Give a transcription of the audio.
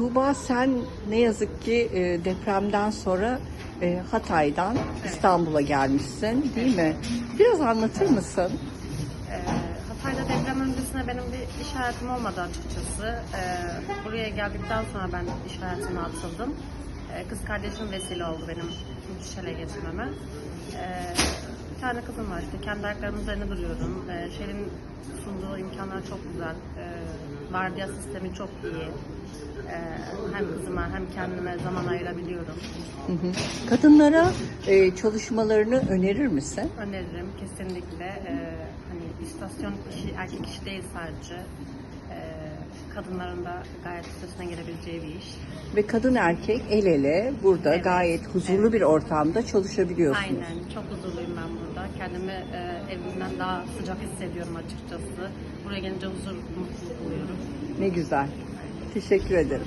Tuğba sen ne yazık ki e, depremden sonra e, Hatay'dan İstanbul'a gelmişsin değil mi? Biraz anlatır mısın? Ee, Hatay'da deprem öncesinde benim bir iş hayatım olmadı açıkçası. Ee, buraya geldikten sonra ben iş hayatına atıldım. Ee, kız kardeşim vesile oldu benim Şel'e geçmeme. Ee, bir tane kızım var işte kendi ayaklarımın üzerine duruyorum. Ee, Şel'in sunduğu imkanlar çok güzel. Vardiya sistemi çok iyi. Hem kızıma hem kendime zaman ayırabiliyorum. Hı hı. Kadınlara e, çalışmalarını önerir misin? Öneririm kesinlikle. Hani istasyon işi erkek işi değil sadece. Ee, kadınların da gayet üstesine gelebileceği bir iş. Ve kadın erkek el ele burada Evet. gayet huzurlu Evet. bir ortamda çalışabiliyorsunuz. Aynen. Çok huzurluyum ben burada. Kendimi e, evimden daha sıcak hissediyorum açıkçası. Buraya gelince huzur, mutluluk buluyorum. Ne güzel. Teşekkür ederim.